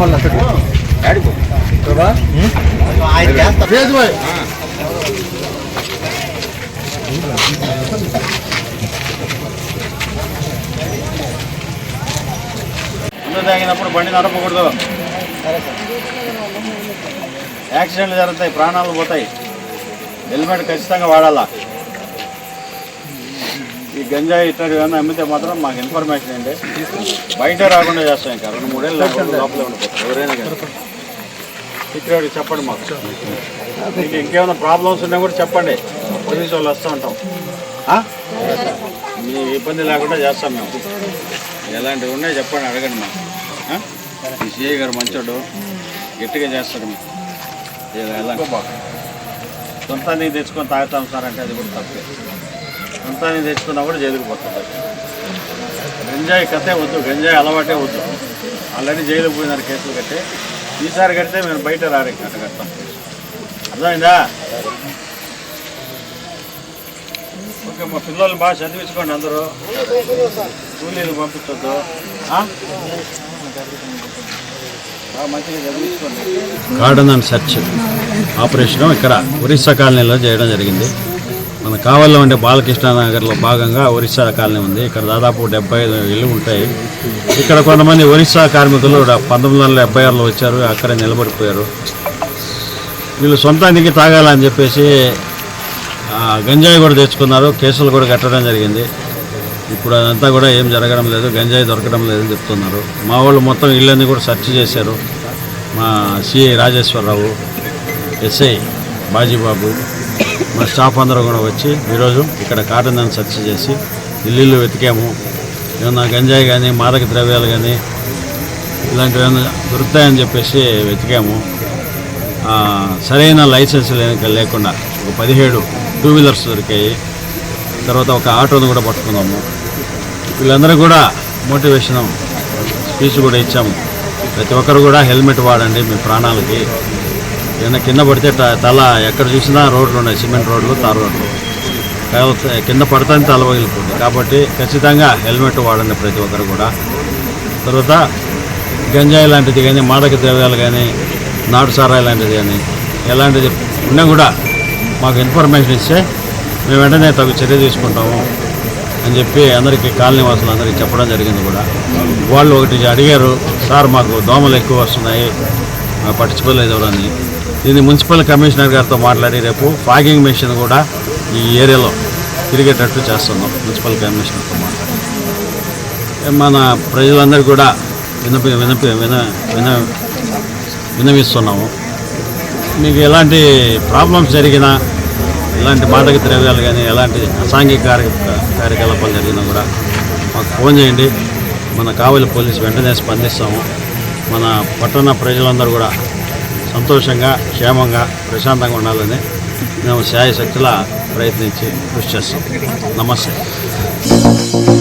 మళ్ళీ లేదు ముందు తాగినప్పుడు బండి నడపకూడదు. యాక్సిడెంట్లు జరుగుతాయి ప్రాణాలు పోతాయి. హెల్మెట్ ఖచ్చితంగా వాడాలా. ఈ గంజాయి ఇట్లాంటి ఏమైనా అమ్మితే మాత్రం మాకు ఇన్ఫర్మేషన్ ఏంటి? బయట రాకుండా చేస్తాం ఇంకా. రెండు మూడేళ్ళు లేకుండా లోపలే ఉండిపోతాం. ఎవరైనా సీక్రెట్ చెప్పండి మాకు. మీకు ఇంకేమైనా ప్రాబ్లమ్స్ ఉన్నా కూడా చెప్పండి. పోలీసు వాళ్ళు వస్తూ ఉంటాం? మీ ఇబ్బంది లేకుండా చేస్తాం మేము. ఎలాంటివి ఉన్నాయి చెప్పండి అడగండి మాకు? ఈ సిఐ గారు మంచోడు. గట్టిగా చేస్తాడు మీకు. ఎలా సొంతానికి తెచ్చుకొని తాగుతాం సార్ అంటే అది కూడా తప్పే. సంతానం తెచ్చుకున్నా కూడా జైలుకి పోతుంది గంజాయి కథే వద్దు గంజాయి అలవాటే వద్దు. ఆల్రెడీ జైలుకి పోయినారు కేసులు కట్టి. ఈసారి కడితే మేము బయట రారు ఇంకా కడతాం. అర్థమైందా? ఓకే మా పిల్లలు బాగా చదివించుకోండి అందరూ. కూలీలు పంపించొద్దు. బాగా మంచిగా గార్డెన్ అండ్ సెర్చ్ ఆపరేషన్ ఇక్కడ ఒరిస్సా కాలనీలో చేయడం జరిగింది. మన కావల్లో ఉండే బాలకృష్ణ నగర్లో భాగంగా ఒరిస్సా కాలనీ ఉంది. ఇక్కడ దాదాపు డెబ్బై ఐదు ఇళ్ళు ఉంటాయి. ఇక్కడ కొంతమంది ఒరిస్సా కార్మికులు పంతొమ్మిది వందల డెబ్బై ఆరులో వచ్చారు. అక్కడే నిలబడిపోయారు. వీళ్ళు సొంతానికి తాగాలని చెప్పేసి గంజాయి కూడా తెచ్చుకున్నారు. కేసులు కూడా కట్టడం జరిగింది. ఇప్పుడు అదంతా కూడా ఏం జరగడం లేదు. గంజాయి దొరకడం లేదని చెప్తున్నారు. మా వాళ్ళు మొత్తం ఇళ్ళన్నీ కూడా సెర్చ్ చేశారు. మా సిఐ రాజేశ్వరరావు ఎస్ఐ బాజీబాబు మా స్టాఫ్ అందరూ కూడా వచ్చి ఈరోజు ఇక్కడ కాటన్ సెర్చ్ చేసి ఇల్లు వెతికాము. ఏమన్నా గంజాయి కానీ మాదక ద్రవ్యాలు కానీ ఇలాంటివి ఏమైనా దొరుకుతాయని చెప్పేసి వెతికాము. సరైన లైసెన్స్ లేకుండా ఒక పదిహేడు టూ వీలర్స్ దొరికాయి. తర్వాత ఒక ఆటోను కూడా పట్టుకున్నాము. వీళ్ళందరూ కూడా మోటివేషన్ స్పీచ్ కూడా ఇచ్చాము. ప్రతి ఒక్కరు కూడా హెల్మెట్ వాడండి మీ ప్రాణాలకి. ఏదైనా కింద పడితే త- తల ఎక్కడ చూసినా రోడ్లు ఉన్నాయి సిమెంట్ రోడ్లు తార్ రోడ్లు. కాకపోతే కింద పడతానే తల పగిలిపోతుంది కాబట్టి ఖచ్చితంగా హెల్మెట్ వాడండి ప్రతి ఒక్కరు కూడా. తర్వాత గంజాయి లాంటిది కానీ మాదక ద్రవ్యాలు కానీ నాటు సారాయి లాంటిది కానీ ఎలాంటిది ఉన్నా కూడా మాకు ఇన్ఫర్మేషన్ ఇస్తే మేము వెంటనే తగు చర్య తీసుకుంటాము అని చెప్పి అందరికీ కాలనీ వాసులు అందరికీ చెప్పడం జరిగింది కూడా. వాళ్ళు ఒకటి అడిగారు సార్ మాకు దోమలు ఎక్కువ వస్తున్నాయి పట్టించుకోలేదు ఎవరని. దీన్ని మున్సిపల్ కమిషనర్ గారితో మాట్లాడి రేపు ఫాగింగ్ మెషిన్ కూడా ఈ ఏరియాలో తిరిగేటట్టు చేస్తున్నాం మున్సిపల్ కమిషనర్తో మాట్లాడి. మన ప్రజలందరూ కూడా వినపి వినపి విన విన వినవిస్తున్నాము. మీకు ఎలాంటి ప్రాబ్లమ్స్ జరిగినా ఎలాంటి మాదక ద్రవ్యాలు కానీ ఎలాంటి అసాంఘిక కార్య కార్యకలాపాలు జరిగినా కూడా మాకు ఫోన్ చేయండి. మన కావలి పోలీసు వెంటనే స్పందిస్తాము. మన పట్టణ ప్రజలందరూ కూడా సంతోషంగా క్షేమంగా ప్రశాంతంగా ఉండాలని మేము శాయశక్తుల ప్రయత్నించి కృషి చేస్తాం. నమస్తే.